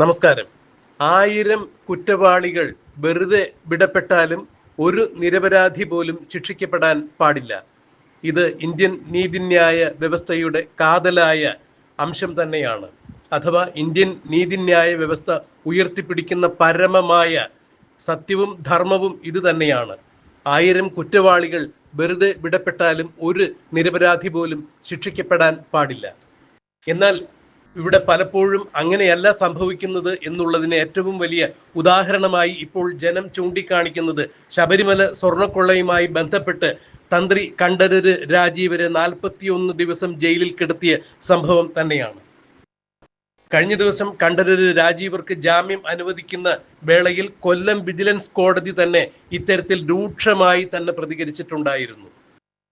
നമസ്കാരം. ആയിരം കുറ്റവാളികൾ വെറുതെ വിടപ്പെട്ടാലും ഒരു നിരപരാധി പോലും ശിക്ഷിക്കപ്പെടാൻ പാടില്ല. ഇത് ഇന്ത്യൻ നീതിന്യായ വ്യവസ്ഥയുടെ കാതലായ അംശം തന്നെയാണ്. അഥവാ ഇന്ത്യൻ നീതിന്യായ വ്യവസ്ഥ ഉയർത്തിപ്പിടിക്കുന്ന പരമമായ സത്യവും ധർമ്മവും ഇത് തന്നെയാണ്. ആയിരം കുറ്റവാളികൾ വെറുതെ വിടപ്പെട്ടാലും ഒരു നിരപരാധി പോലും ശിക്ഷിക്കപ്പെടാൻ പാടില്ല. എന്നാൽ ഇവിടെ പലപ്പോഴും അങ്ങനെയല്ല സംഭവിക്കുന്നത് എന്നുള്ളതിന് ഏറ്റവും വലിയ ഉദാഹരണമായി ഇപ്പോൾ ജനം ചൂണ്ടിക്കാണിക്കുന്നത് ശബരിമല സ്വർണക്കൊള്ളയുമായി ബന്ധപ്പെട്ട് തന്ത്രി കണ്ഠരര് രാജീവര് നാൽപ്പത്തിയൊന്ന് ദിവസം ജയിലിൽ കിടത്തിയ സംഭവം തന്നെയാണ്. കഴിഞ്ഞ ദിവസം കണ്ഠരര് രാജീവർക്ക് ജാമ്യം അനുവദിക്കുന്ന വേളയിൽ കൊല്ലം വിജിലൻസ് കോടതി തന്നെ ഇത്തരത്തിൽ രൂക്ഷമായി തന്നെ പ്രതികരിച്ചിട്ടുണ്ടായിരുന്നു.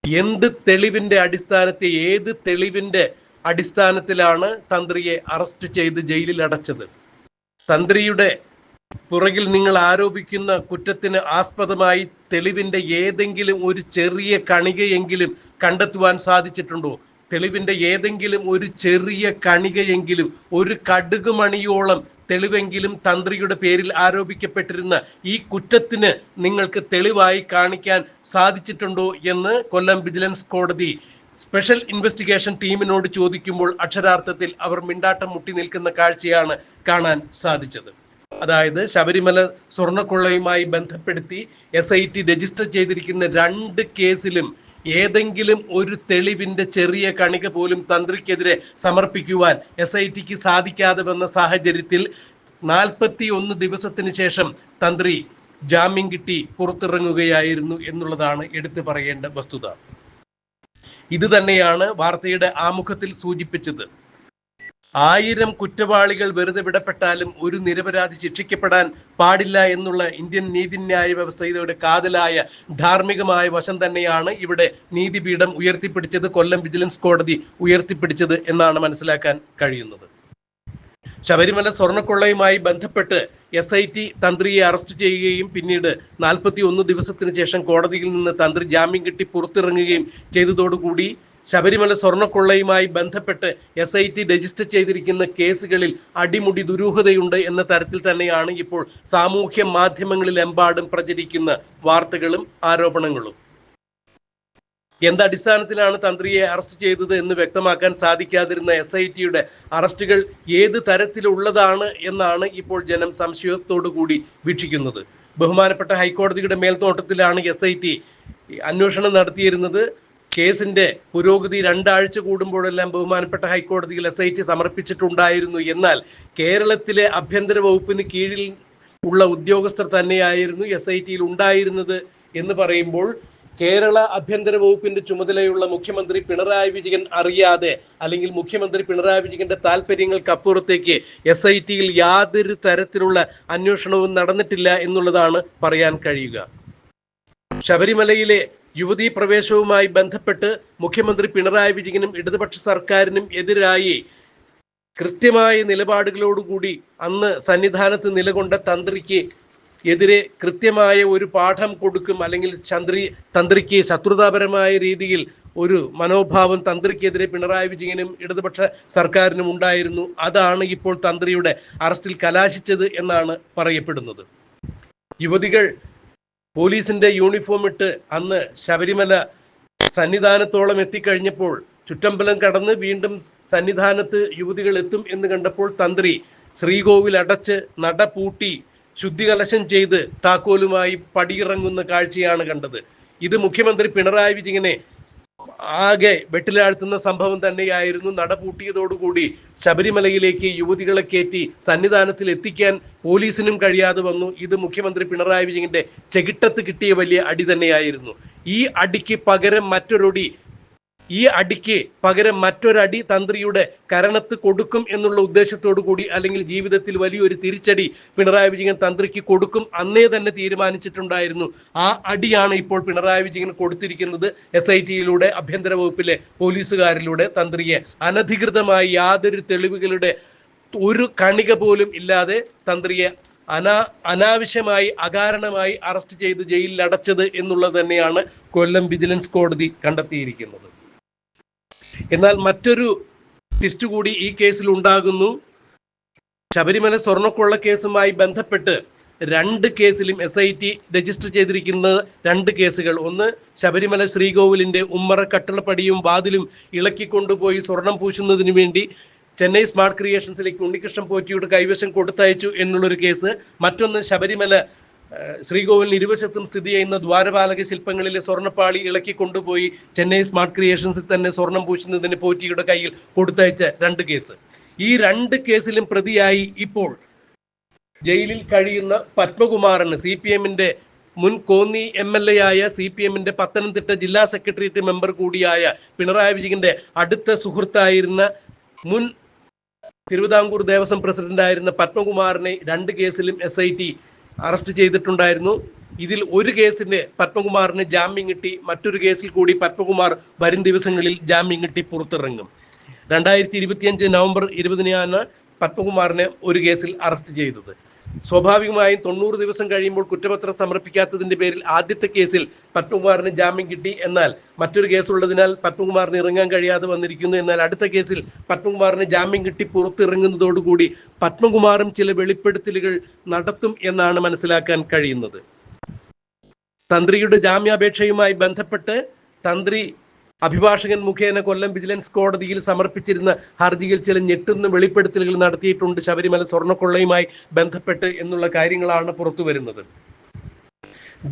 എന്ത് തെളിവിന്റെ അടിസ്ഥാനത്തെ ഏത് തെളിവിന്റെ അടിസ്ഥാനത്തിലാണ് തന്ത്രിയെ അറസ്റ്റ് ചെയ്ത് ജയിലിൽ അടച്ചത്. തന്ത്രിയുടെ പുറകിൽ നിങ്ങൾ ആരോപിക്കുന്ന കുറ്റത്തിന് ആസ്പദമായി തെളിവിന്റെ ഏതെങ്കിലും ഒരു ചെറിയ കണികയെങ്കിലും കണ്ടെത്തുവാൻ സാധിച്ചിട്ടുണ്ടോ? തെളിവിന്റെ ഏതെങ്കിലും ഒരു ചെറിയ കണികയെങ്കിലും ഒരു കടുകുമണിയോളം തെളിവെങ്കിലും തന്ത്രിയുടെ പേരിൽ ആരോപിക്കപ്പെട്ടിരുന്ന ഈ കുറ്റത്തിന് നിങ്ങൾക്ക് തെളിവായി കാണിക്കാൻ സാധിച്ചിട്ടുണ്ടോ എന്ന് കൊല്ലം വിജിലൻസ് കോടതി സ്പെഷ്യൽ ഇൻവെസ്റ്റിഗേഷൻ ടീമിനോട് ചോദിക്കുമ്പോൾ അക്ഷരാർത്ഥത്തിൽ അവർ മിണ്ടാട്ടം മുട്ടി നിൽക്കുന്ന കാഴ്ചയാണ് കാണാൻ സാധിച്ചത്. അതായത് ശബരിമല സ്വർണക്കൊള്ളയുമായി ബന്ധപ്പെടുത്തി എസ് ഐ ടി രജിസ്റ്റർ ചെയ്തിരിക്കുന്ന രണ്ട് കേസിലും ഏതെങ്കിലും ഒരു തെളിവിന്റെ ചെറിയ കണിക പോലും തന്ത്രിക്കെതിരെ സമർപ്പിക്കുവാൻ എസ് ഐ ടിക്ക് സാധിക്കാതെ വന്ന സാഹചര്യത്തിൽ നാൽപ്പത്തി ഒന്ന് ദിവസത്തിന് ശേഷം തന്ത്രി ജാമ്യം കിട്ടി പുറത്തിറങ്ങുകയായിരുന്നു എന്നുള്ളതാണ് എടുത്തു പറയേണ്ട വസ്തുത. ഇത് തന്നെയാണ് വാർത്തയുടെ ആമുഖത്തിൽ സൂചിപ്പിച്ചത്. ആയിരം കുറ്റവാളികൾ വെറുതെ വിടപ്പെട്ടാലും ഒരു നിരപരാധി ശിക്ഷിക്കപ്പെടാൻ പാടില്ല എന്നുള്ള ഇന്ത്യൻ നീതിന്യായ വ്യവസ്ഥയുടെ കാതലായ ധാർമ്മികമായ വശം തന്നെയാണ് ഇവിടെ നീതിപീഠം ഉയർത്തിപ്പിടിച്ചത് കൊല്ലം വിജിലൻസ് കോടതി ഉയർത്തിപ്പിടിച്ചത് എന്നാണ് മനസ്സിലാക്കാൻ കഴിയുന്നത്. ശബരിമല സ്വർണക്കൊള്ളയുമായി ബന്ധപ്പെട്ട് എസ് ഐ ടി തന്ത്രിയെ അറസ്റ്റ് ചെയ്യുകയും പിന്നീട് നാൽപ്പത്തി ഒന്ന് ദിവസത്തിന് ശേഷം കോടതിയിൽ നിന്ന് തന്ത്രി ജാമ്യം കിട്ടി പുറത്തിറങ്ങുകയും ചെയ്തതോടുകൂടി ശബരിമല സ്വർണക്കൊള്ളയുമായി ബന്ധപ്പെട്ട് എസ് ഐ ടി രജിസ്റ്റർ ചെയ്തിരിക്കുന്ന കേസുകളിൽ അടിമുടി ദുരൂഹതയുണ്ട് എന്ന തരത്തിൽ തന്നെയാണ് ഇപ്പോൾ സാമൂഹ്യ മാധ്യമങ്ങളിലെമ്പാടും പ്രചരിക്കുന്ന വാർത്തകളും ആരോപണങ്ങളും. എന്തടിസ്ഥാനത്തിലാണ് തന്ത്രിയെ അറസ്റ്റ് ചെയ്തത് എന്ന് വ്യക്തമാക്കാൻ സാധിക്കാതിരുന്ന എസ് ഐ ടിയുടെ അറസ്റ്റുകൾ ഏത് തരത്തിലുള്ളതാണ് എന്നാണ് ഇപ്പോൾ ജനം സംശയത്തോടു കൂടി വീക്ഷിക്കുന്നത്. ബഹുമാനപ്പെട്ട ഹൈക്കോടതിയുടെ മേൽനോട്ടത്തിലാണ് എസ് ഐ ടി അന്വേഷണം നടത്തിയിരുന്നത്. കേസിന്റെ പുരോഗതി രണ്ടാഴ്ച കൂടുമ്പോഴെല്ലാം ബഹുമാനപ്പെട്ട ഹൈക്കോടതിയിൽ എസ് ഐ ടി സമർപ്പിച്ചിട്ടുണ്ടായിരുന്നു. എന്നാൽ കേരളത്തിലെ ആഭ്യന്തര വകുപ്പിന് കീഴിൽ ഉള്ള ഉദ്യോഗസ്ഥർ തന്നെയായിരുന്നു എസ് ഐ ടിയിൽ ഉണ്ടായിരുന്നത് എന്ന് പറയുമ്പോൾ കേരള ആഭ്യന്തര വകുപ്പിന്റെ ചുമതലയുള്ള മുഖ്യമന്ത്രി പിണറായി വിജയൻ അറിയാതെ അല്ലെങ്കിൽ മുഖ്യമന്ത്രി പിണറായി വിജയന്റെ താല്പര്യങ്ങൾക്ക് അപ്പുറത്തേക്ക് എസ് ഐ ടിയിൽ യാതൊരു തരത്തിലുള്ള അന്വേഷണവും നടന്നിട്ടില്ല എന്നുള്ളതാണ് പറയാൻ കഴിയുക. ശബരിമലയിലെ യുവതീ പ്രവേശവുമായി ബന്ധപ്പെട്ട് മുഖ്യമന്ത്രി പിണറായി വിജയനും ഇടതുപക്ഷ സർക്കാരിനും എതിരായി കൃത്യമായ നിലപാടുകളോടുകൂടി അന്ന് സന്നിധാനത്ത് നിലകൊണ്ട തന്ത്രിക്ക് എതിരെ കൃത്യമായ ഒരു പാഠം കൊടുക്കും അല്ലെങ്കിൽ ചന്ദ്രി തന്ത്രിക്ക് ശത്രുതാപരമായ രീതിയിൽ ഒരു മനോഭാവം തന്ത്രിക്കെതിരെ പിണറായി വിജയനും ഇടതുപക്ഷ സർക്കാരിനും ഉണ്ടായിരുന്നു. അതാണ് ഇപ്പോൾ തന്ത്രിയുടെ അറസ്റ്റിൽ കലാശിച്ചത് എന്നാണ് പറയപ്പെടുന്നത്. യുവതികൾ പോലീസിന്റെ യൂണിഫോം ഇട്ട് അന്ന് ശബരിമല സന്നിധാനത്തോളം എത്തിക്കഴിഞ്ഞപ്പോൾ ചുറ്റമ്പലം കടന്ന് വീണ്ടും സന്നിധാനത്ത് യുവതികൾ എത്തും എന്ന് കണ്ടപ്പോൾ തന്ത്രി ശ്രീകോവിൽ അടച്ച് നട പൂട്ടി ശുദ്ധികലശം ചെയ്ത് താക്കോലുമായി പടിയിറങ്ങുന്ന കാഴ്ചയാണ് കണ്ടത്. ഇത് മുഖ്യമന്ത്രി പിണറായി വിജയനെ ആകെ വെട്ടിലാഴ്ത്തുന്ന സംഭവം തന്നെയായിരുന്നു. നട പൂട്ടിയതോടുകൂടി ശബരിമലയിലേക്ക് യുവതികളെ കയറ്റി സന്നിധാനത്തിൽ എത്തിക്കാൻ പോലീസിനും കഴിയാതെ വന്നു. ഇത് മുഖ്യമന്ത്രി പിണറായി വിജയന്റെ ചെകിട്ടത്ത് കിട്ടിയ വലിയ അടി തന്നെയായിരുന്നു. ഈ അടിക്ക് പകരം മറ്റൊരൊടി ഈ അടിക്ക് പകരം മറ്റൊരടി തന്ത്രിയുടെ കരണത്ത് കൊടുക്കും എന്നുള്ള ഉദ്ദേശത്തോടു കൂടി അല്ലെങ്കിൽ ജീവിതത്തിൽ വലിയൊരു തിരിച്ചടി പിണറായി വിജയൻ തന്ത്രിക്ക് കൊടുക്കും അന്നേ തന്നെ തീരുമാനിച്ചിട്ടുണ്ടായിരുന്നു. ആ അടിയാണ് ഇപ്പോൾ പിണറായി വിജയൻ കൊടുത്തിരിക്കുന്നത്. എസ് ഐ ടിയിലൂടെ ആഭ്യന്തര വകുപ്പിലെ പോലീസുകാരിലൂടെ തന്ത്രിയെ അനധികൃതമായി യാതൊരു തെളിവുകളുടെ ഒരു കണിക പോലും ഇല്ലാതെ തന്ത്രിയെ അനാ അനാവശ്യമായി അകാരണമായി അറസ്റ്റ് ചെയ്ത് ജയിലിൽ അടച്ചത് എന്നുള്ളത് തന്നെയാണ് കൊല്ലം വിജിലൻസ് കോടതി കണ്ടെത്തിയിരിക്കുന്നത്. എന്നാൽ മറ്റൊരു ട്വിസ്റ്റ് കൂടി ഈ കേസിൽ ഉണ്ടാകുന്നു. ശബരിമല സ്വർണക്കൊള്ള കേസുമായി ബന്ധപ്പെട്ട് രണ്ട് കേസിലും എസ് ഐ ടി രജിസ്റ്റർ ചെയ്തിരിക്കുന്ന രണ്ട് കേസുകൾ. ഒന്ന് ശബരിമല ശ്രീകോവിലിന്റെ ഉമ്മറ കട്ടളപ്പടിയും വാതിലും ഇളക്കിക്കൊണ്ടുപോയി സ്വർണം പൂശുന്നതിന് വേണ്ടി ചെന്നൈ സ്മാർട്ട് ക്രിയേഷൻസിലേക്ക് ഉണ്ണികൃഷ്ണൻ പോറ്റിയുടെ കൈവശം കൊടുത്തയച്ചു എന്നുള്ളൊരു കേസ്. മറ്റൊന്ന് ശബരിമല ശ്രീകോവിലിന് ഇരുവശത്തും സ്ഥിതി ചെയ്യുന്ന ദ്വാരപാലക ശില്പങ്ങളിലെ സ്വർണപ്പാളി ഇളക്കി കൊണ്ടുപോയി ചെന്നൈ സ്മാർട്ട് ക്രിയേഷൻസിൽ തന്നെ സ്വർണം പൂശുന്നതിന് പോറ്റിയുടെ കയ്യിൽ കൊടുത്തയച്ച രണ്ട് കേസ്. ഈ രണ്ട് കേസിലും പ്രതിയായി ഇപ്പോൾ ജയിലിൽ കഴിയുന്ന പത്മകുമാറിന് സി പി എമ്മിന്റെ മുൻ കോന്നി എം എൽ എ ആയ സി പി എമ്മിന്റെ പത്തനംതിട്ട ജില്ലാ സെക്രട്ടേറിയറ്റ് മെമ്പർ കൂടിയായ പിണറായി വിജയന്റെ അടുത്ത സുഹൃത്തായിരുന്ന മുൻ തിരുവിതാംകൂർ ദേവസ്വം പ്രസിഡന്റായിരുന്ന പത്മകുമാറിനെ രണ്ട് കേസിലും എസ് ഐ ടി അറസ്റ്റ് ചെയ്തിട്ടുണ്ടായിരുന്നു. ഇതിൽ ഒരു കേസിന് പത്മകുമാറിന് ജാമ്യം കിട്ടി മറ്റൊരു കേസിൽ കൂടി പത്മകുമാർ വരും ദിവസങ്ങളിൽ ജാമ്യം കിട്ടി പുറത്തിറങ്ങും. രണ്ടായിരത്തി ഇരുപത്തിയഞ്ച് നവംബർ ഇരുപതിനാണ് പത്മകുമാറിനെ ഒരു കേസിൽ അറസ്റ്റ് ചെയ്തത്. സ്വാഭാവികമായും തൊണ്ണൂറ് ദിവസം കഴിയുമ്പോൾ കുറ്റപത്രം സമർപ്പിക്കാത്തതിന്റെ പേരിൽ ആദ്യത്തെ കേസിൽ പത്മകുമാറിന് ജാമ്യം കിട്ടി എന്നാൽ മറ്റൊരു കേസുള്ളതിനാൽ പത്മകുമാറിന് ഇറങ്ങാൻ കഴിയാതെ വന്നിരിക്കുന്നു. എന്നാൽ അടുത്ത കേസിൽ പത്മകുമാറിന് ജാമ്യം കിട്ടി പുറത്തിറങ്ങുന്നതോടുകൂടി പത്മകുമാറും ചില വെളിപ്പെടുത്തലുകൾ നടത്തും എന്നാണ് മനസ്സിലാക്കാൻ കഴിയുന്നത്. തന്ത്രിയുടെ ജാമ്യാപേക്ഷയുമായി ബന്ധപ്പെട്ട് തന്ത്രി അഭിഭാഷകൻ മുഖേന കൊല്ലം വിജിലൻസ് കോടതിയിൽ സമർപ്പിച്ചിരുന്ന ഹർജിയിൽ ചില ഞെട്ടുന്ന വെളിപ്പെടുത്തലുകൾ നടത്തിയിട്ടുണ്ട്. ശബരിമല സ്വർണക്കൊള്ളയുമായി ബന്ധപ്പെട്ട് എന്നുള്ള കാര്യങ്ങളാണ് പുറത്തു വരുന്നത്.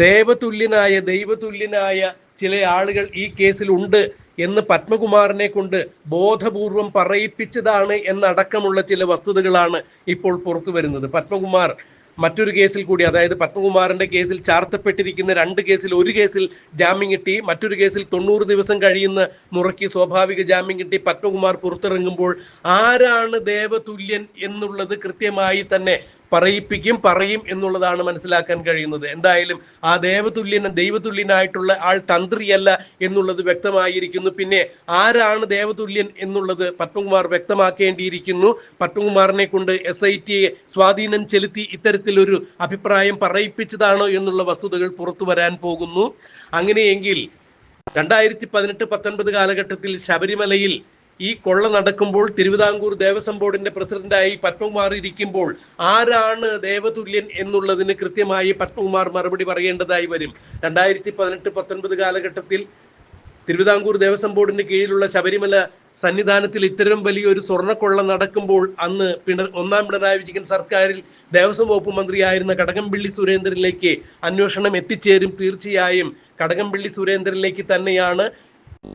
ദേവതുല്യനായ ദൈവതുല്യനായ ചില ആളുകൾ ഈ കേസിൽ ഉണ്ട് എന്ന് പത്മകുമാറിനെ കൊണ്ട് ബോധപൂർവം പറയിപ്പിച്ചതാണ് എന്നടക്കമുള്ള ചില വസ്തുതകളാണ് ഇപ്പോൾ പുറത്തു വരുന്നത്. പത്മകുമാർ മറ്റൊരു കേസിൽ കൂടി അതായത് പത്മകുമാറിന്റെ കേസിൽ ചാർത്തപ്പെട്ടിരിക്കുന്ന രണ്ട് കേസിൽ ഒരു കേസിൽ ജാമ്യം കിട്ടി മറ്റൊരു കേസിൽ തൊണ്ണൂറ് ദിവസം കഴിയുന്ന മുറയ്ക്ക് സ്വാഭാവിക ജാമ്യം കിട്ടി പത്മകുമാർ പുറത്തിറങ്ങുമ്പോൾ ആരാണ് ദേവതുല്യൻ എന്നുള്ളത് കൃത്യമായി തന്നെ പറയിപ്പിക്കും പറയും എന്നുള്ളതാണ് മനസ്സിലാക്കാൻ കഴിയുന്നത്. എന്തായാലും ആ ദേവതുല്യൻ ദൈവതുല്യനായിട്ടുള്ള ആൾ തന്ത്രിയല്ല എന്നുള്ളത് വ്യക്തമായിരിക്കുന്നു. പിന്നെ ആരാണ് ദേവതുല്യൻ എന്നുള്ളത് പത്മകുമാർ വ്യക്തമാക്കേണ്ടിയിരിക്കുന്നു. പത്മകുമാറിനെ കൊണ്ട് എസ് ഐ ടിയെ സ്വാധീനം ചെലുത്തി ഇത്തരത്തിലൊരു അഭിപ്രായം പറയിപ്പിച്ചതാണോ എന്നുള്ള വസ്തുതകൾ പുറത്തു വരാൻ പോകുന്നു. അങ്ങനെയെങ്കിൽ രണ്ടായിരത്തി പതിനെട്ട് പത്തൊൻപത് കാലഘട്ടത്തിൽ ശബരിമലയിൽ ഈ കൊള്ള നടക്കുമ്പോൾ തിരുവിതാംകൂർ ദേവസ്വം ബോർഡിന്റെ പ്രസിഡന്റായി പത്മകുമാർ ഇരിക്കുമ്പോൾ ആരാണ് ദേവതുല്യൻ എന്നുള്ളതിന് കൃത്യമായി പത്മകുമാർ മറുപടി പറയേണ്ടതായി വരും. രണ്ടായിരത്തി പതിനെട്ട് പത്തൊൻപത് കാലഘട്ടത്തിൽ തിരുവിതാംകൂർ ദേവസ്വം ബോർഡിന് കീഴിലുള്ള ശബരിമല സന്നിധാനത്തിൽ ഇത്തരം വലിയൊരു സ്വർണക്കൊള്ള നടക്കുമ്പോൾ അന്ന് പിണ ഒന്നാം പിണറായി വിജയൻ സർക്കാരിൽ ദേവസ്വം വകുപ്പ് മന്ത്രിയായിരുന്ന കടകംപള്ളി സുരേന്ദ്രനിലേക്ക് അന്വേഷണം എത്തിച്ചേരും തീർച്ചയായും. കടകംപള്ളി സുരേന്ദ്രനിലേക്ക് തന്നെയാണ്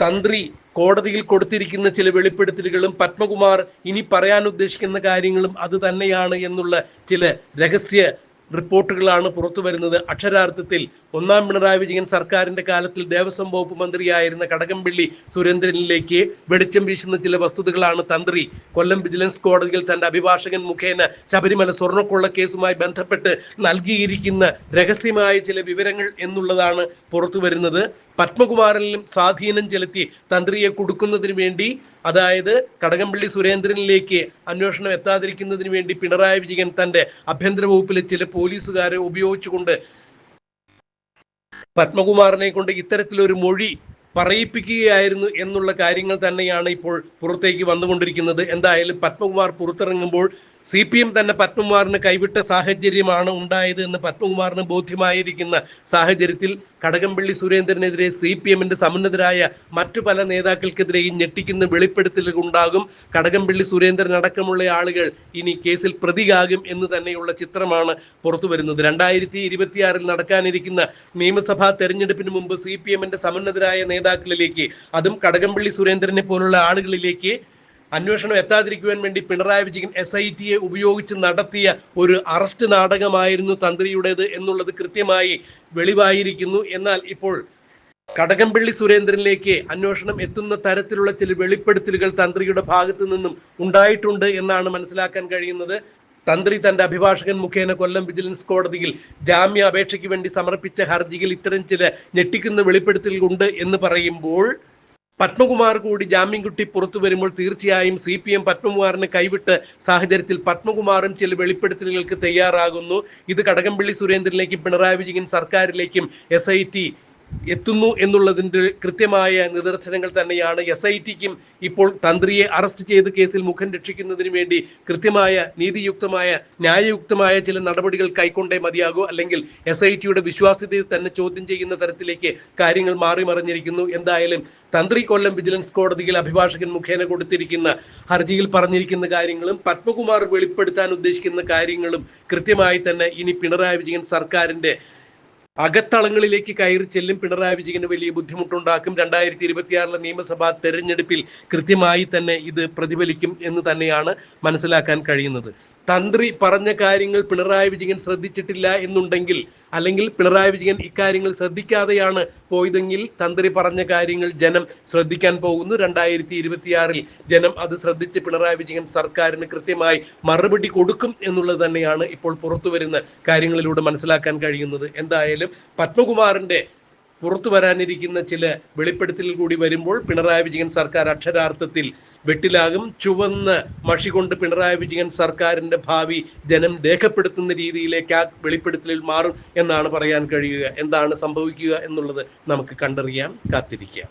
തന്ത്രി കോടതിയിൽ കൊടുത്തിരിക്കുന്ന ചില വെളിപ്പെടുത്തലുകളും പത്മകുമാർ ഇനി പറയാൻ ഉദ്ദേശിക്കുന്ന കാര്യങ്ങളും അത് തന്നെയാണ് എന്നുള്ള ചില രഹസ്യ റിപ്പോർട്ടുകളാണ് പുറത്തു വരുന്നത്. അക്ഷരാർത്ഥത്തിൽ ഒന്നാം പിണറായി വിജയൻ സർക്കാരിന്റെ കാലത്തിൽ ദേവസ്വം വകുപ്പ് മന്ത്രിയായിരുന്ന കടകംപള്ളി സുരേന്ദ്രനിലേക്ക് വെളിച്ചം വീശുന്ന ചില വസ്തുതകളാണ് തന്ത്രി. കൊല്ലം വിജിലൻസ് കോടതിയിൽ തന്റെ അഭിഭാഷകൻ മുഖേന ശബരിമല സ്വർണക്കൊള്ള കേസുമായി ബന്ധപ്പെട്ട് നൽകിയിരിക്കുന്ന രഹസ്യമായ ചില വിവരങ്ങൾ എന്നുള്ളതാണ് പുറത്തു വരുന്നത്. പത്മകുമാറിലും സ്വാധീനം ചെലുത്തി തന്ത്രിയെ കൊടുക്കുന്നതിന് വേണ്ടി അതായത് കടകംപള്ളി സുരേന്ദ്രനിലേക്ക് അന്വേഷണം എത്താതിരിക്കുന്നതിന് വേണ്ടി പിണറായി വിജയൻ തന്റെ ആഭ്യന്തര വകുപ്പിലെ ചില പോലീസുകാരെ ഉപയോഗിച്ചുകൊണ്ട് പത്മകുമാറിനെ കൊണ്ട് ഇത്തരത്തിലൊരു മൊഴി പറയിപ്പിക്കുകയായിരുന്നു എന്നുള്ള കാര്യങ്ങൾ തന്നെയാണ് ഇപ്പോൾ പുറത്തേക്ക് വന്നുകൊണ്ടിരിക്കുന്നത്. എന്തായാലും പത്മകുമാർ പുറത്തിറങ്ങുമ്പോൾ സി പി എം തന്നെ പത്മകുമാറിന് കൈവിട്ട സാഹചര്യമാണ് ഉണ്ടായത് എന്ന് പത്മകുമാറിന് ബോധ്യമായിരിക്കുന്ന സാഹചര്യത്തിൽ കടകംപള്ളി സുരേന്ദ്രനെതിരെ സി പി എമ്മിന്റെ സമുന്നതരായ മറ്റു പല നേതാക്കൾക്കെതിരെയും ഞെട്ടിക്കുന്ന വെളിപ്പെടുത്തലുകൾ ഉണ്ടാകും. കടകംപള്ളി സുരേന്ദ്രൻ അടക്കമുള്ള ആളുകൾ ഇനി കേസിൽ പ്രതിയാകും എന്ന് തന്നെയുള്ള ചിത്രമാണ് പുറത്തു വരുന്നത്. രണ്ടായിരത്തി ഇരുപത്തിയാറിൽ നടക്കാനിരിക്കുന്ന നിയമസഭാ തെരഞ്ഞെടുപ്പിന് മുമ്പ് സി പി എമ്മിന്റെ സമുന്നതരായ നേതാക്കളിലേക്ക് അതും കടകംപള്ളി സുരേന്ദ്രനെ പോലുള്ള ആളുകളിലേക്ക് അന്വേഷണം എത്താതിരിക്കുവാൻ വേണ്ടി പിണറായി വിജയൻ എസ് ഐ ടിയെ ഉപയോഗിച്ച് നടത്തിയ ഒരു അറസ്റ്റ് നാടകമായിരുന്നു തന്ത്രിയുടേത് എന്നുള്ളത് കൃത്യമായി വെളിവായിരിക്കുന്നു. എന്നാൽ ഇപ്പോൾ കടകംപള്ളി സുരേന്ദ്രനിലേക്ക് അന്വേഷണം എത്തുന്ന തരത്തിലുള്ള ചില വെളിപ്പെടുത്തലുകൾ തന്ത്രിയുടെ ഭാഗത്തു നിന്നും ഉണ്ടായിട്ടുണ്ട് എന്നാണ് മനസ്സിലാക്കാൻ കഴിയുന്നത്. തന്ത്രി തന്റെ അഭിഭാഷകൻ മുഖേന കൊല്ലം വിജിലൻസ് കോടതിയിൽ ജാമ്യ അപേക്ഷയ്ക്ക് വേണ്ടി സമർപ്പിച്ച ഹർജിയിൽ ഇത്തരം ചില ഞെട്ടിക്കുന്ന വെളിപ്പെടുത്തലുകൾ ഉണ്ട് എന്ന് പറയുമ്പോൾ പത്മകുമാർ കൂടി ജാമ്യം കിട്ടി പുറത്തു വരുമ്പോൾ തീർച്ചയായും സി പി എം പത്മകുമാറിന് കൈവിട്ട സാഹചര്യത്തിൽ പത്മകുമാറും ചില വെളിപ്പെടുത്തലുകൾക്ക് തയ്യാറാകുന്നു. ഇത് കടകംപള്ളി സുരേന്ദ്രനിലേക്കും പിണറായി വിജയൻ സർക്കാരിലേക്കും എസ് എത്തുന്നു എന്നുള്ളതിന്റെ കൃത്യമായ നിദർശനങ്ങൾ തന്നെയാണ് എസ് ഐ ടിക്കും ഇപ്പോൾ തന്ത്രിയെ അറസ്റ്റ് ചെയ്ത് കേസിൽ മുഖം രക്ഷിക്കുന്നതിന് വേണ്ടി കൃത്യമായ നീതിയുക്തമായ ന്യായയുക്തമായ ചില നടപടികൾ കൈക്കൊണ്ടേ മതിയാകൂ. അല്ലെങ്കിൽ എസ് ഐ ടിയുടെ വിശ്വാസ്യതയെ തന്നെ ചോദ്യം ചെയ്യുന്ന തരത്തിലേക്ക് കാര്യങ്ങൾ മാറി മറിഞ്ഞിരിക്കുന്നു. എന്തായാലും തന്ത്രി കൊല്ലം വിജിലൻസ് കോടതിയിൽ അഭിഭാഷകൻ മുഖേന കൊടുത്തിരിക്കുന്ന ഹർജിയിൽ പറഞ്ഞിരിക്കുന്ന കാര്യങ്ങളും പത്മകുമാർ വെളിപ്പെടുത്താൻ ഉദ്ദേശിക്കുന്ന കാര്യങ്ങളും കൃത്യമായി തന്നെ ഇനി പിണറായി വിജയൻ സർക്കാരിന്റെ അകത്തളങ്ങളിലേക്ക് കയറി ചെല്ലും പിണറായി വിജയന് വലിയ ബുദ്ധിമുട്ടുണ്ടാക്കും. രണ്ടായിരത്തി ഇരുപത്തിയാറിലെ നിയമസഭാ തെരഞ്ഞെടുപ്പിൽ കൃത്യമായി തന്നെ ഇത് പ്രതിഫലിക്കും എന്ന് തന്നെയാണ് മനസ്സിലാക്കാൻ കഴിയുന്നത്. തന്ത്രി പറഞ്ഞ കാര്യങ്ങൾ പിണറായി വിജയൻ ശ്രദ്ധിച്ചിട്ടില്ല എന്നുണ്ടെങ്കിൽ അല്ലെങ്കിൽ പിണറായി വിജയൻ ഇക്കാര്യങ്ങൾ ശ്രദ്ധിക്കാതെയാണ് പോയതെങ്കിൽ തന്ത്രി പറഞ്ഞ കാര്യങ്ങൾ ജനം ശ്രദ്ധിക്കാൻ പോകുന്നു. രണ്ടായിരത്തി ഇരുപത്തിയാറിൽ ജനം അത് ശ്രദ്ധിച്ച് പിണറായി വിജയൻ സർക്കാരിന് കൃത്യമായി മറുപടി കൊടുക്കും എന്നുള്ളത് തന്നെയാണ് ഇപ്പോൾ പുറത്തു വരുന്ന കാര്യങ്ങളിലൂടെ മനസ്സിലാക്കാൻ കഴിയുന്നത്. എന്തായാലും പത്മകുമാറിന്റെ പുറത്തു വരാനിരിക്കുന്ന ചില വെളിപ്പെടുത്തലുകൾ കൂടി വരുമ്പോൾ പിണറായി വിജയൻ സർക്കാർ അക്ഷരാർത്ഥത്തിൽ വെട്ടിലാകും. ചുവന്ന മഷി കൊണ്ട് പിണറായി വിജയൻ സർക്കാരിന്റെ ഭാവി ജനം രേഖപ്പെടുത്തുന്ന രീതിയിലേക്ക് ആ വെളിപ്പെടുത്തലിൽ മാറും എന്നാണ് പറയാൻ കഴിയുക. എന്താണ് സംഭവിക്കുക എന്നുള്ളത് നമുക്ക് കണ്ടറിയാം. കാത്തിരിക്കാം.